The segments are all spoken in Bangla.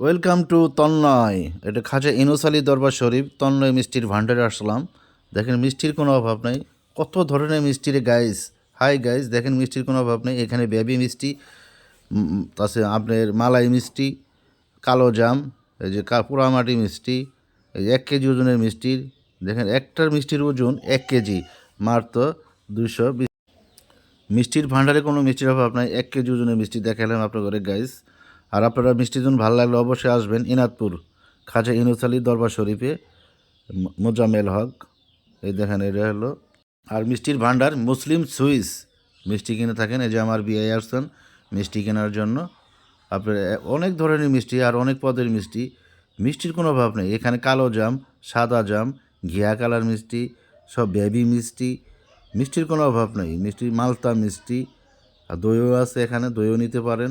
Welcome to Tanmoy. এটা খাজা ইনুস আলী দরবার শরীফ, তন্ময় মিষ্টির ভান্ডারে আসলাম। দেখেন, মিষ্টির কোনো অভাব নেই। কত ধরনের মিষ্টির গাইস হাই গাইস দেখেন, মিষ্টির কোনো অভাব নেই। এখানে বেবি মিষ্টি তাছাড়া আপনার মালাই মিষ্টি, কালো জাম, এই যে পোড়ামাটি মিষ্টি, এই এক কেজি ওজনের মিষ্টির। দেখেন, একটার মিষ্টির ওজন এক কেজি, মাত্র দুশো মিষ্টির ভাণ্ডারে কোনো মিষ্টির অভাব নাই। এক কেজি ওজনের মিষ্টি দেখালাম আপনার ঘরে গাইস আর আপনারা মিষ্টির জন্য ভালো লাগলে অবশ্যই আসবেন ইনাদপুর খাজা ইনুস আলী দরবার শরীফে মোজামেল হক। এই দেখেন, এটা হলো। আর মিষ্টির ভাণ্ডার মুসলিম সুইস। মিষ্টি কিনে থাকেন, এই যে আমার বিয়ে আসছেন মিষ্টি কেনার জন্য। আপনার অনেক ধরনের মিষ্টি আর অনেক পদের মিষ্টি। মিষ্টির কোনো অভাব নেই। এখানে কালো জাম, সাদা জাম, ঘিয়া কালার মিষ্টি, সব বেবি মিষ্টি। মিষ্টির কোনো অভাব নেই। মিষ্টি মালতা মিষ্টি। আর দইও আছে এখানে, দইও নিতে পারেন।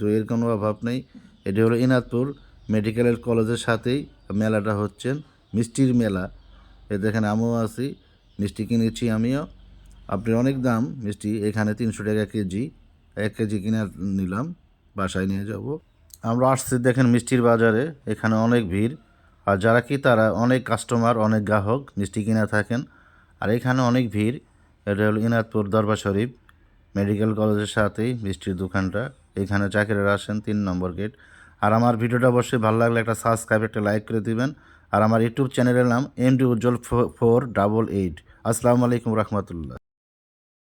দইয়ের কোনো অভাব নেই। এটি হলো ইনাদপুর মেডিকেলের কলেজের সাথেই মেলাটা হচ্ছেন মিষ্টির মেলা। এ দেখেন, আমিও আছি, মিষ্টি কিনেছি আমিও। আপনি অনেক দাম, মিষ্টি এখানে তিনশো টাকা কেজি, এক কেজি কিনে নিলাম, বাসায় নিয়ে যাব। আমরা আসছি দেখেন মিষ্টির বাজারে, এখানে অনেক ভিড়। আর যারা কি তারা অনেক কাস্টমার অনেক গ্রাহক মিষ্টি কিনে থাকেন। আর এখানে অনেক ভিড়, এটা হলো ইনাদপুর দরবার শরীফ, মেডিকেল কলেজের সাথেই মিষ্টির দোকানটা। এখানে চাকরিরা আসেন, তিন নম্বর গেট। আর আমার ভিডিওটা অবশ্যই ভালো লাগলে একটা সাবস্ক্রাইব একটা লাইক করে দিবেন। আর আমার ইউটিউব চ্যানেলের নাম M D Ujjwal four double eight আসসালামু আলাইকুম রহমতুল্লাহ।